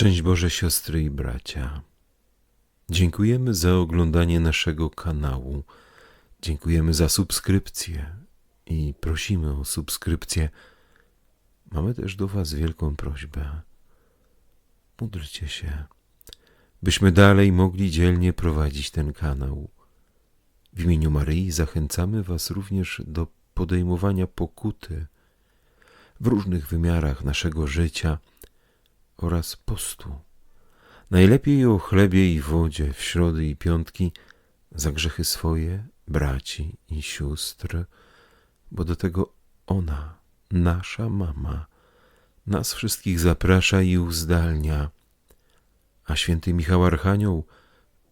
Szczęść Boże, siostry i bracia. Dziękujemy za oglądanie naszego kanału. Dziękujemy za subskrypcję i prosimy o subskrypcję. Mamy też do Was wielką prośbę. Módlcie się, byśmy dalej mogli dzielnie prowadzić ten kanał. W imieniu Maryi zachęcamy Was również do podejmowania pokuty w różnych wymiarach naszego życia oraz postu. Najlepiej o chlebie i wodzie w środy i piątki za grzechy swoje, braci i sióstr, bo do tego ona, nasza mama, nas wszystkich zaprasza i uzdalnia, a święty Michał Archanioł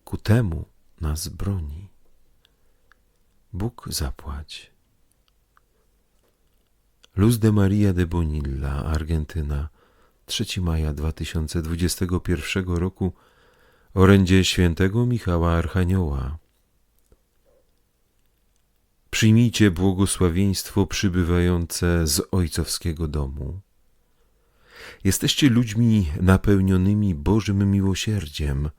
ku temu nas broni. Bóg zapłać. Luz de Maria de Bonilla, Argentyna, 3 maja 2021 roku, orędzie świętego Michała Archanioła. Przyjmijcie błogosławieństwo przybywające z ojcowskiego domu. Jesteście ludźmi napełnionymi Bożym miłosierdziem,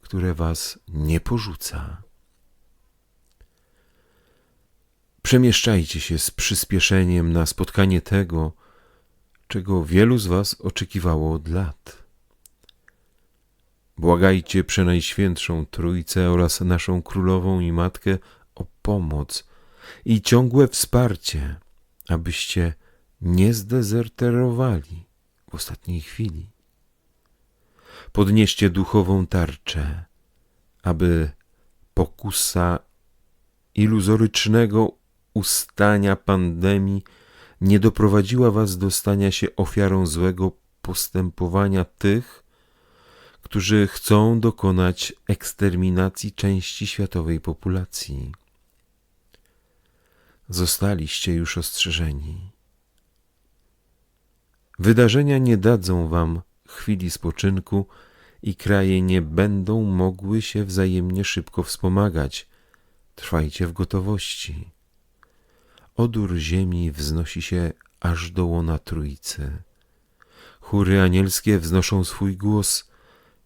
które was nie porzuca. Przemieszczajcie się z przyspieszeniem na spotkanie tego, czego wielu z was oczekiwało od lat. Błagajcie Przenajświętszą Trójcę oraz naszą Królową i Matkę o pomoc i ciągłe wsparcie, abyście nie zdezerterowali w ostatniej chwili. Podnieście duchową tarczę, aby pokusa iluzorycznego ustania pandemii nie doprowadziła was do stania się ofiarą złego postępowania tych, którzy chcą dokonać eksterminacji części światowej populacji. Zostaliście już ostrzeżeni. Wydarzenia nie dadzą wam chwili spoczynku i kraje nie będą mogły się wzajemnie szybko wspomagać. Trwajcie w gotowości. Odór ziemi wznosi się aż do łona Trójcy. Chóry anielskie wznoszą swój głos.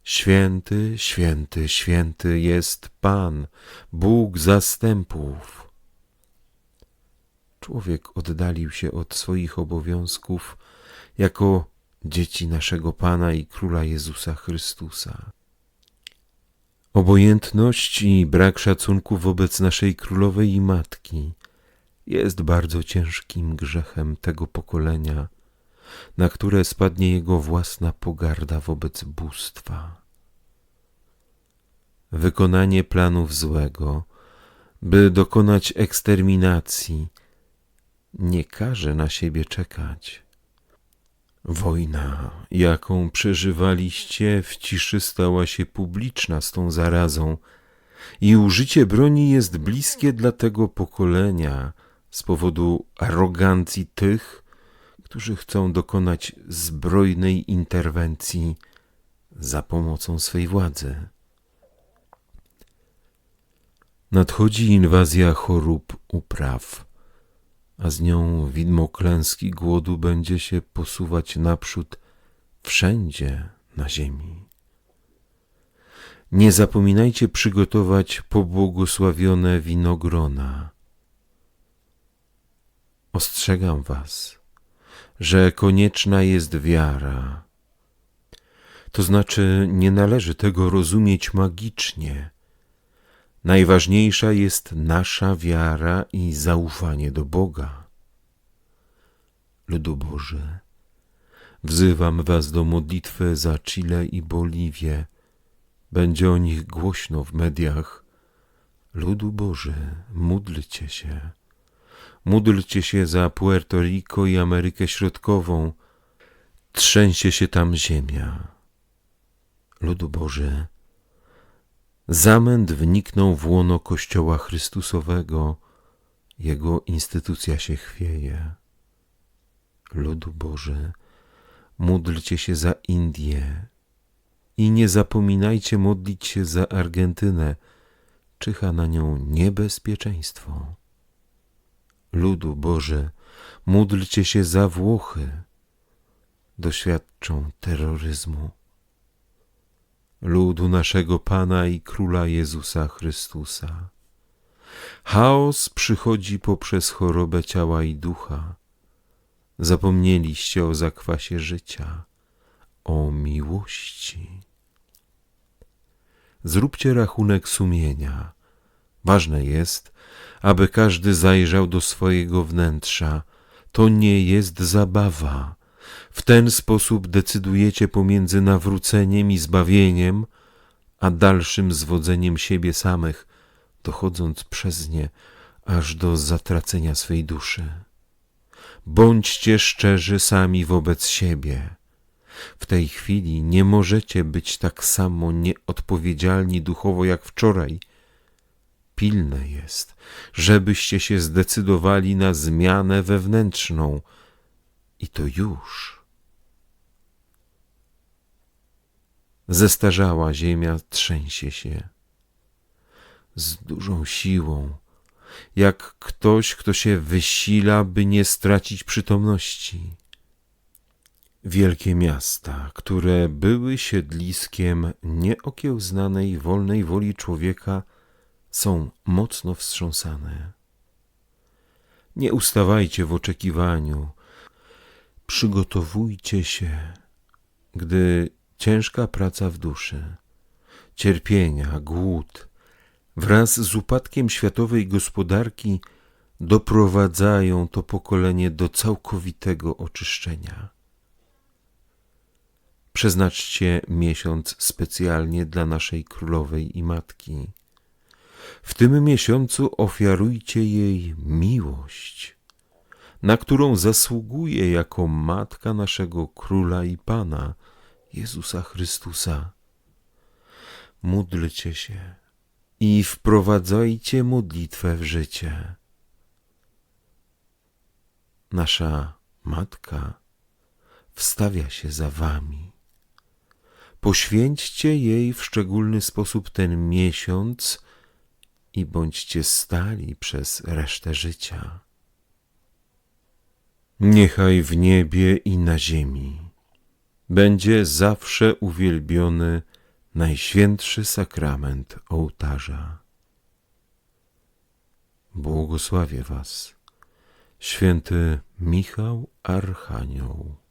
Święty, święty, święty jest Pan, Bóg zastępów. Człowiek oddalił się od swoich obowiązków jako dzieci naszego Pana i Króla Jezusa Chrystusa. Obojętność i brak szacunku wobec naszej Królowej i Matki jest bardzo ciężkim grzechem tego pokolenia, na które spadnie jego własna pogarda wobec bóstwa. Wykonanie planów złego, by dokonać eksterminacji, nie każe na siebie czekać. Wojna, jaką przeżywaliście, w ciszy stała się publiczna z tą zarazą, i użycie broni jest bliskie dla tego pokolenia z powodu arogancji tych, którzy chcą dokonać zbrojnej interwencji za pomocą swej władzy. Nadchodzi inwazja chorób upraw a z nią widmo klęski głodu będzie się posuwać naprzód wszędzie na ziemi. Nie zapominajcie przygotować pobłogosławione winogrona. Ostrzegam was, że konieczna jest wiara. To znaczy, nie należy tego rozumieć magicznie. Najważniejsza jest nasza wiara i zaufanie do Boga. Ludu Boże, wzywam Was do modlitwy za Chile i Boliwię. Będzie o nich głośno w mediach. Ludu Boże, módlcie się. Módlcie się za Puerto Rico i Amerykę Środkową. Trzęsie się tam ziemia. Ludu Boże, Zamęt wniknął w łono Kościoła Chrystusowego, jego instytucja się chwieje. Ludu Boże, módlcie się za Indię i nie zapominajcie modlić się za Argentynę, czyha na nią niebezpieczeństwo. Ludu Boże, módlcie się za Włochy, doświadczą terroryzmu ludu naszego Pana i Króla Jezusa Chrystusa. Chaos przychodzi poprzez chorobę ciała i ducha. Zapomnieliście o zakwasie życia, o miłości. Zróbcie rachunek sumienia. Ważne jest, aby każdy zajrzał do swojego wnętrza. To nie jest zabawa. W ten sposób decydujecie pomiędzy nawróceniem i zbawieniem, a dalszym zwodzeniem siebie samych, dochodząc przez nie aż do zatracenia swej duszy. Bądźcie szczerzy sami wobec siebie. W tej chwili nie możecie być tak samo nieodpowiedzialni duchowo jak wczoraj. Pilne jest, żebyście się zdecydowali na zmianę wewnętrzną i to już. Zestarzała ziemia trzęsie się z dużą siłą, jak ktoś, kto się wysila, by nie stracić przytomności. Wielkie miasta, które były siedliskiem nieokiełznanej wolnej woli człowieka, są mocno wstrząsane. Nie ustawajcie w oczekiwaniu, przygotowujcie się, gdy ciężka praca w duszy, cierpienia, głód, wraz z upadkiem światowej gospodarki doprowadzają to pokolenie do całkowitego oczyszczenia. Przeznaczcie miesiąc specjalnie dla naszej królowej i matki. W tym miesiącu ofiarujcie jej miłość, na którą zasługuje jako matka naszego króla i pana, Jezusa Chrystusa. Módlcie się i wprowadzajcie modlitwę w życie. Nasza matka wstawia się za wami. Poświęćcie jej w szczególny sposób ten miesiąc i bądźcie stali przez resztę życia. Niechaj w niebie i na ziemi będzie zawsze uwielbiony Najświętszy sakrament ołtarza. Błogosławię Was, święty Michał Archanioł.